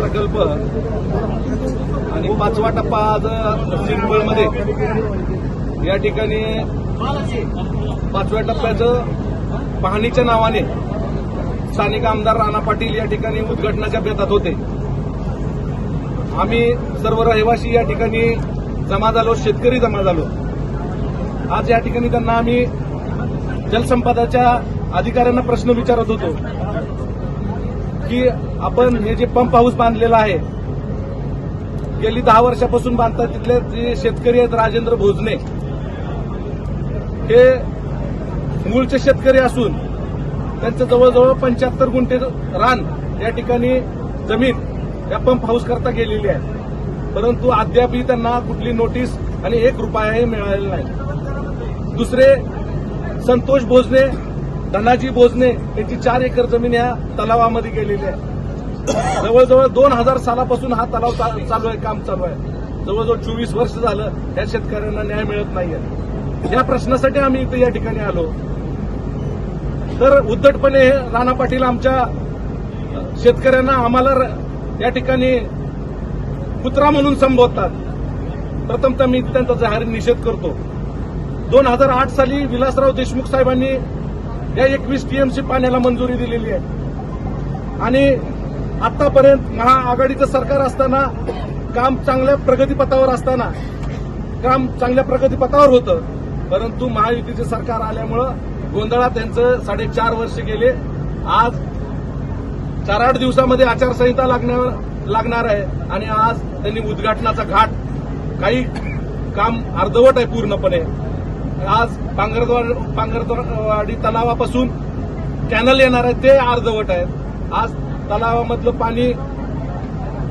प्रकल्प आणि पाचवा टप्पा आज सिंगवळमध्ये या ठिकाणी पाचव्या टप्प्याचं पाहणीच्या नावाने स्थानिक आमदार राणा पाटील या ठिकाणी उद्घाटनाच्या बेतात होते. आम्ही सर्व रहिवासी या ठिकाणी जमा झालो शेतकरी जमा झालो. आज या ठिकाणी त्यांना आम्ही जलसंपदाच्या अधिकाऱ्यांना प्रश्न विचारत होतो की आपण हे जे पंप हाऊस बांधलेलं आहे गेली दहा वर्षापासून बांधतात तिथले जे शेतकरी आहेत राजेंद्र भोजने. हे मूळचे शेतकरी असून त्यांचं जवळजवळ पंच्याहत्तर गुंठे रान या ठिकाणी जमीन या पंप हाऊस करता गेलेली आहे. परंतु अद्यापही त्यांना कुठली नोटीस आणि एक रुपयाही मिळालेला नाही. दुसरे संतोष भोजने धनाजी भोजने यांची चार एकर जमीन या तलावामध्ये गेलेली आहे. जवळजवळ दोन हजार सालापासून हा तलाव चा- चालू आहे काम चालू आहे. जवळजवळ चोवीस वर्ष झालं या शेतकऱ्यांना न्याय मिळत नाहीये. या प्रश्नासाठी आम्ही इथे या ठिकाणी आलो. तर उद्धटपणे हे राणा पाटील आमच्या शेतकऱ्यांना आम्हाला या ठिकाणी कुत्रा म्हणून संबोधतात. प्रथमतः मी त्यांचा जाहीर निषेध करतो. दोन हजार आठ साली विलासराव देशमुख साहेबांनी या एकवीस टीएमसी पाण्याला मंजुरी दिलेली आहे. आणि आतापर्यंत महाआघाडीचं सरकार असताना काम चांगल्या प्रगतीपथावर असताना काम चांगल्या प्रगतीपथावर होतं. परंतु महायुतीचे सरकार आल्यामुळं गोंधळात त्यांचं साडेचार वर्ष गेले. आज चार आठ दिवसामध्ये आचारसंहिता लागणार लागणार आहे आणि आज त्यांनी उद्घाटनाचा घाट काही काम अर्धवट आहे पूर्णपणे. आज पांगरदवाड पांगरदवाडी तलावापासून कॅनल येणार आहे ते अर्धवट आहेत आज तलावामधलं पाणी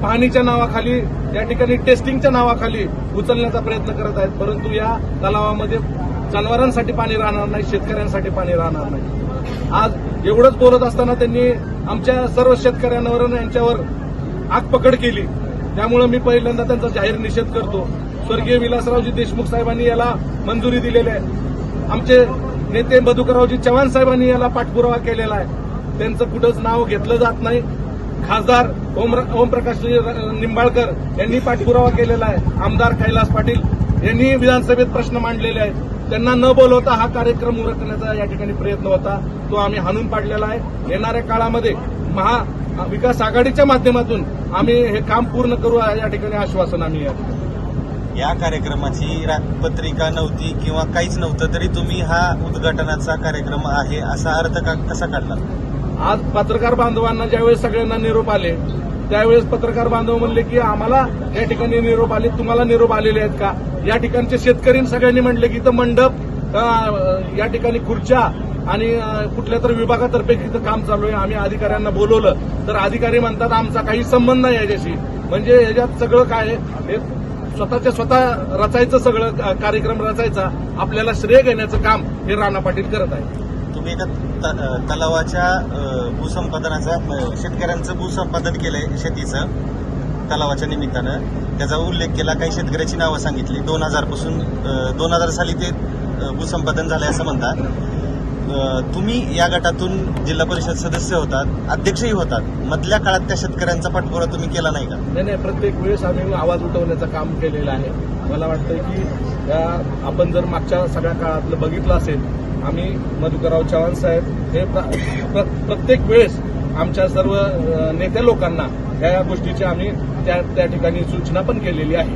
पाहणीच्या नावाखाली या ठिकाणी टेस्टिंगच्या नावाखाली उचलण्याचा प्रयत्न करत आहेत. परंतु या तलावामध्ये जनावरांसाठी पाणी राहणार नाही शेतकऱ्यांसाठी पाणी राहणार नाही. आज एवढंच बोलत असताना त्यांनी आमच्या सर्व शेतकऱ्यांवर यांच्यावर आगपकड केली. त्यामुळे मी पहिल्यांदा त्यांचा जाहीर निषेध करतो. स्वर्गीय विलासरावजी देशमुख साहेबांनी याला मंजुरी दिलेली आहे. आमचे नेते मधुकररावजी चव्हाण साहेबांनी याला पाठपुरावा केलेला आहे. त्यांचं कुठंच नाव घेतलं जात नाही. खासदार ओम ओमप्रकाश निंबाळकर यांनी पाठपुरावा केलेला आहे. आमदार कैलास पाटील यांनी विधानसभेत प्रश्न मांडलेले आहेत. त्यांना न बोलवता हा कार्यक्रम उरकण्याचा या ठिकाणी प्रयत्न होता. तो आम्ही हाणून पाडलेला आहे. येणाऱ्या काळामध्ये महा विकास आघाडीच्या माध्यमातून आम्ही हे काम पूर्ण करू या ठिकाणी आश्वासन आम्ही या या कार्यक्रमाची रा- पत्रिका नव्हती किंवा काहीच नव्हतं तरी तुम्ही हा उद्घाटनाचा कार्यक्रम आहे असा अर्थ कसा काढला? आज पत्रकार बांधवांना ज्यावेळेस सगळ्यांना निरोप आले त्यावेळेस पत्रकार बांधव म्हणले की आम्हाला या ठिकाणी निरोप आले तुम्हाला निरोप आलेले आहेत का? या ठिकाणचे शेतकरी सगळ्यांनी म्हणले की इथं मंडप या ठिकाणी खुर्च्या आणि कुठल्या तर विभागातर्फे इथं काम चालू आहे. आम्ही अधिकाऱ्यांना बोलवलं. तर अधिकारी म्हणतात आमचा काही संबंध नाही याच्याशी. म्हणजे याच्यात सगळं काय हे स्वतःच्या स्वतः रचायचं सगळं कार्यक्रम रचायचा आपल्याला श्रेय घेण्याचं काम हे राणा पाटील करत आहे तुम्ही एका त- तलावाच्या भूसंपादनाचा शेतकऱ्यांचं भूसंपादन केलंय शेतीचं तलावाच्या निमित्तानं. त्याचा उल्लेख केला काही शेतकऱ्याची नावं सांगितली. दोन हजारपासून दोन हजार साली ते भूसंपादन झालंय असं म्हणतात. तुम्ही या गटातून जिल्हा परिषद सदस्य होतात अध्यक्षही होतात. मधल्या काळात त्या शेतकऱ्यांचा पाठपुरा तुम्ही केला नाही का? नाही नाही प्रत्येक वेळेस आम्ही आवाज उठवण्याचं काम केलेलं आहे. मला वाटतं की आपण जर मागच्या सगळ्या काळातलं बघितलं असेल आम्ही मधुकरराव चव्हाण साहेब हे प्र- प्रत्येक वेळेस आमच्या सर्व नेते नेत्या लोकांना या या गोष्टीची आम्ही त्या त्या ठिकाणी सूचना पण केलेली आहे.